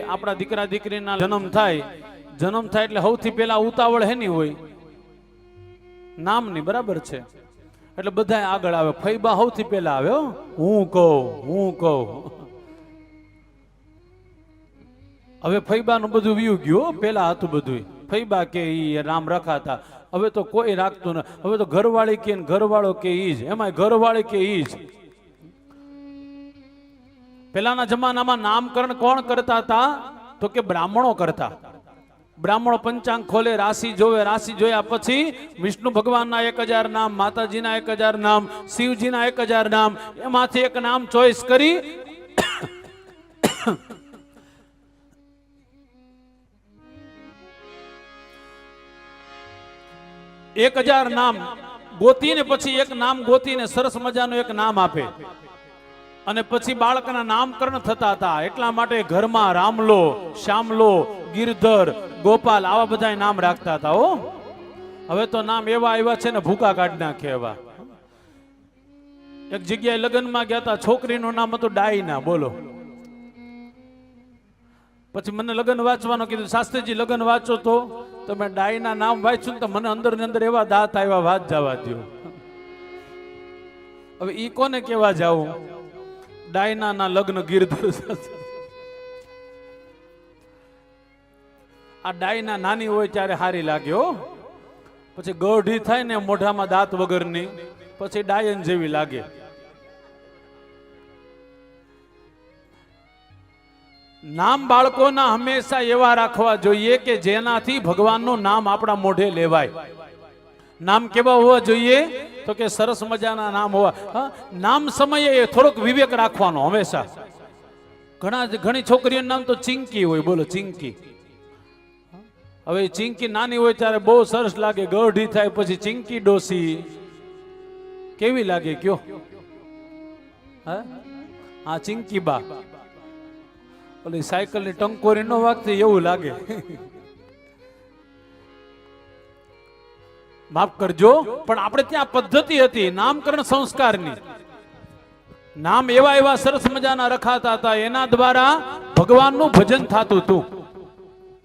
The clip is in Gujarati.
આપણા દીકરા દીકરીના જન્મ થાય. જન્મ થાય એટલે સૌથી પહેલા ઉતાવળ હેની હોય. નામની બરાબર છે. એટલે બધા આગળ આવે. ફૈબા સૌથી પહેલા આવે હું. કહું હું કહું. હવે ફૈબાનું બધું વ્યુ ગયું પેલા હતું બધું ફૈબા કે ઈ નામ રખાતા. હવે તો કોઈ રાખતું ન હવે તો ઘરવાળી કે ઘરવાળો કે ઈ જ. એમાં ઘરવાળી કે ઈ જ. પેલાના જમાનામાં નામકરણ કોણ કરતા હતા? તો કે બ્રાહ્મણો કરતા. બ્રાહ્મણો પંચાંગ ખોલે, રાશિ જોવે, રાશિ જોયા પછી વિષ્ણુ ભગવાનના એક હજાર નામ, માતાજીના એક હજાર નામ, શિવજીના એક હજાર નામ, એમાંથી એક નામ ચોઈસ કરી એક હજાર નામ ગોતીને પછી એક નામ ગોતીને સરસ મજાનું એક નામ આપે. અને પછી બાળકના નામકરણ થતા હતા. એટલા માટે ઘરમાં રામલો, શ્યામલો, ગિરધર, ગોપાલ આવા બધા નામ રાખતા હતા, હો. હવે તો નામ એવા આવ્યા છે ને ભૂકા કાઢી નાખે એવા. એક જગ્યાએ લગ્નમાં ગયા હતા છોકરીનું નામ હતું ડાયના, બોલો. પછી મને લગ્ન વાંચવાનું કીધું, શાસ્ત્રીજી, લગ્ન વાંચો તો તમે ડાયના નામ વાંચ્યું તો મને અંદર ને અંદર એવા દાંત આવ્યા, વાત જવા દો હવે ઈ કોને કેવા જાવું ડાયના ના લગ્ન ગિરધર આ ડાયના નાની હોય ત્યારે હારી લાગે પછી ગઢી થાય ને મોઢામાં દાંત વગરની, પછી ડાયન જેવી લાગે. નામ બાળકોના હંમેશા એવા રાખવા જોઈએ કે જેનાથી ભગવાનનું નામ આપણા મોઢે લેવાય. નામ કેવા હોવા જોઈએ? તો કે સરસ મજાના નામ હોવા. હા, નામ સમયે થોડોક વિવેક રાખવાનો હંમેશા. ઘણા ઘણી છોકરીઓનું નામ તો ચિંકી હોય બોલો ચિંકી. હવે ચિંકી નાની હોય ત્યારે બહુ સરસ લાગે ગઢી થાય પછી ચિંકી ડોસી. કેવી લાગે કયો? હા ચિંકી બા. ઓલી સાયકલની ટંકોરી નો વાગતી એવું લાગે. માફ કરજો, પણ આપણે ત્યાં પદ્ધતિ હતી, નામકરણ સંસ્કારની. નામ એવા એવા સરસ મજાના રખાતા હતા, એના દ્વારા ભગવાનનું ભજન થતું હતું.